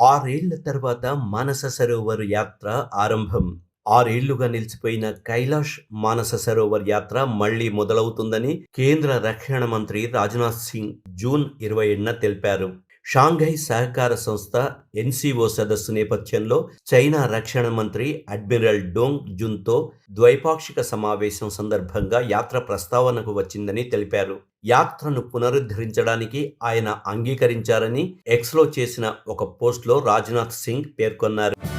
ఆరేళ్ళ తర్వాత మానస సరోవర్ యాత్ర ఆరంభం. ఆరేళ్ళుగా నిలిచిపోయిన కైలాష్ మానస సరోవర్ యాత్ర మళ్ళీ మొదలవుతుందని కేంద్ర రక్షణ మంత్రి రాజ్నాథ్ సింగ్ జూన్ ఇరవై ఏడున తెలిపారు. షాంఘై సహకార సంస్థ ఎన్సీఓ సదస్సు నేపథ్యంలో చైనా రక్షణ మంత్రి అడ్మిరల్ డోంగ్ జున్తో ద్వైపాక్షిక సమావేశం సందర్భంగా యాత్ర ప్రస్తావనకు వచ్చిందని తెలిపారు. యాత్రను పునరుద్ధరించడానికి ఆయన అంగీకరించారని ఎక్స్లో చేసిన ఒక పోస్ట్లో రాజ్నాథ్ సింగ్ పేర్కొన్నారు.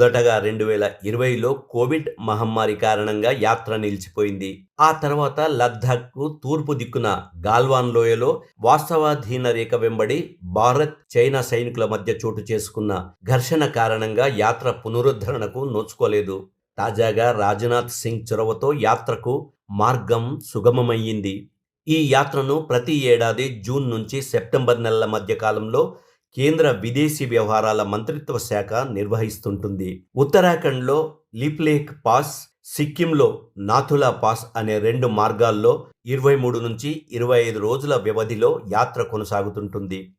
మొదటగా రెండు వేల ఇరవైలో కోవిడ్ మహమ్మారి కారణంగా యాత్ర నిలిచిపోయింది. ఆ తర్వాత లద్దాఖ్కు తూర్పు దిక్కున గాల్వాన్ లోయలో వాస్తవాధీన రేఖ వెంబడి భారత్ చైనా సైనికుల మధ్య చోటు చేసుకున్న ఘర్షణ కారణంగా యాత్ర పునరుద్ధరణకు నోచుకోలేదు. తాజాగా రాజ్నాథ్ సింగ్ చొరవతో యాత్రకు మార్గం సుగమమయ్యింది. ఈ యాత్రను ప్రతి ఏడాది జూన్ నుంచి సెప్టెంబర్ నెలల మధ్య కాలంలో కేంద్ర విదేశీ వ్యవహారాల మంత్రిత్వ శాఖ నిర్వహిస్తుంటుంది. ఉత్తరాఖండ్లో లిప్లేక్ పాస్ సిక్కింలో నాథులా పాస్ అనే రెండు మార్గాల్లో ఇరవై మూడు నుంచి ఇరవై ఐదు రోజుల వ్యవధిలో యాత్ర కొనసాగుతుంటుంది.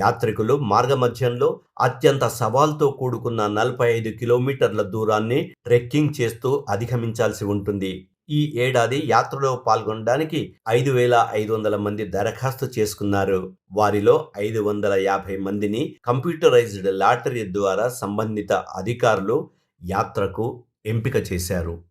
యాత్రికులు మార్గమధ్యంలో అత్యంత సవాల్తో కూడుకున్న నలభై ఐదు కిలోమీటర్ల దూరాన్ని ట్రెక్కింగ్ చేస్తూ అధిగమించాల్సి ఉంటుంది. ఈ ఏడాది యాత్రలో పాల్గొనడానికి ఐదు వేల ఐదు వందల మంది దరఖాస్తు చేసుకున్నారు. వారిలో ఐదు వందల యాభై మందిని కంప్యూటరైజ్డ్ లాటరీ ద్వారా సంబంధిత అధికారులు యాత్రకు ఎంపిక చేశారు.